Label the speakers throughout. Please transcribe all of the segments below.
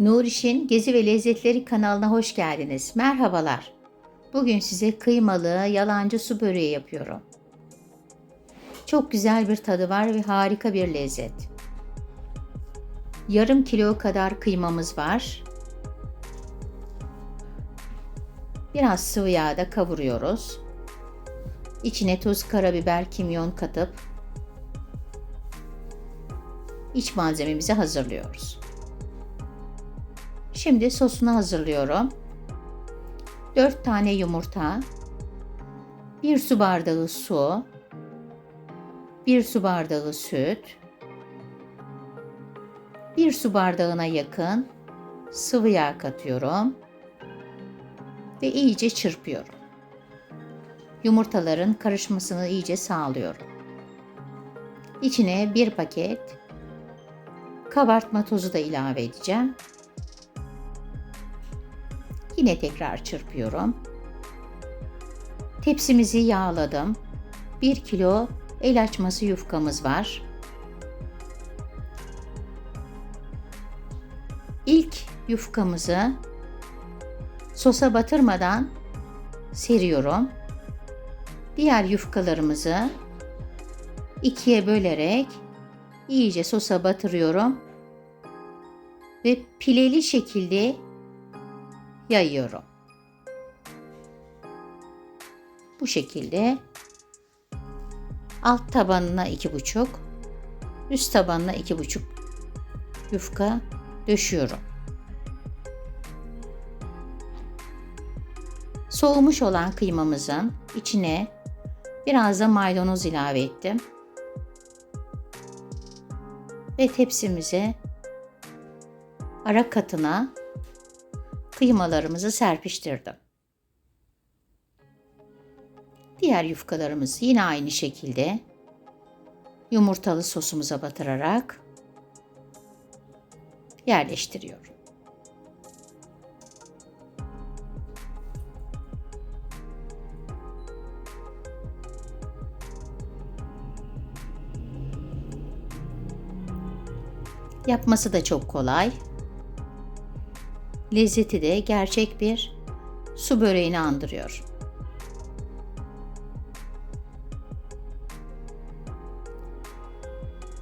Speaker 1: Nuriş'in Gezi ve Lezzetleri kanalına hoş geldiniz. Merhabalar. Bugün size kıymalı yalancı su böreği yapıyorum. Çok güzel bir tadı var ve harika bir lezzet. Yarım kilo kadar kıymamız var. Biraz sıvı yağda kavuruyoruz. İçine tuz, karabiber, kimyon katıp iç malzememizi hazırlıyoruz. Şimdi sosunu hazırlıyorum. 4 tane yumurta, 1 su bardağı su, 1 su bardağı süt, 1 su bardağına yakın sıvı yağ katıyorum ve iyice çırpıyorum. Yumurtaların karışmasını iyice sağlıyorum. İçine bir paket kabartma tozu da ilave edeceğim. Yine tekrar çırpıyorum. Tepsimizi yağladım. 1 kilo el açması yufkamız var. İlk yufkamızı sosa batırmadan seriyorum. Diğer yufkalarımızı ikiye bölerek iyice sosa batırıyorum ve pileli şekilde yayıyorum. Bu şekilde alt tabanına iki buçuk, üst tabanına iki buçuk yufka döşüyorum. Soğumuş olan kıymamızın içine biraz da maydanoz ilave ettim. Ve tepsimize ara katına kıymalarımızı serpiştirdim. Diğer yufkalarımızı yine aynı şekilde yumurtalı sosumuza batırarak yerleştiriyorum. Yapması da çok kolay. Lezzeti de gerçek bir su böreğini andırıyor.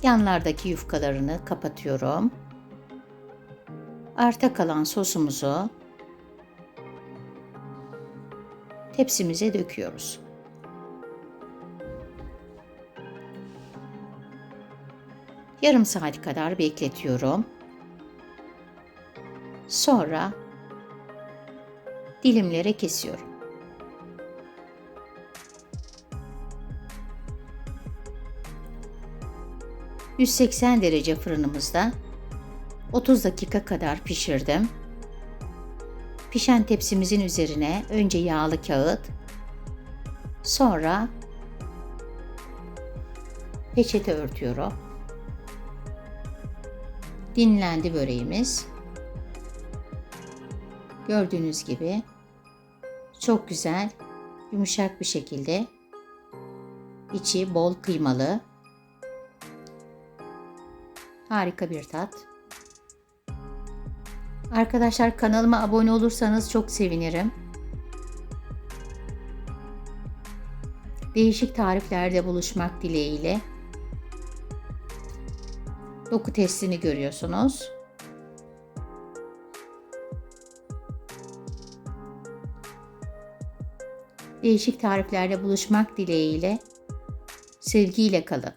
Speaker 1: Yanlardaki yufkalarını kapatıyorum. Arta kalan sosumuzu tepsimize döküyoruz. Yarım saat kadar bekletiyorum. Sonra dilimlere kesiyorum. ...180 derece fırınımızda 30 dakika kadar pişirdim. Pişen tepsimizin üzerine önce yağlı kağıt, sonra peçete örtüyorum. Dinlendi böreğimiz. Gördüğünüz gibi çok güzel, yumuşak bir şekilde içi bol kıymalı. Harika bir tat. Arkadaşlar kanalıma abone olursanız çok sevinirim. Değişik tariflerde buluşmak dileğiyle. Doku testini görüyorsunuz. Değişik tariflerde buluşmak dileğiyle sevgiyle kalın.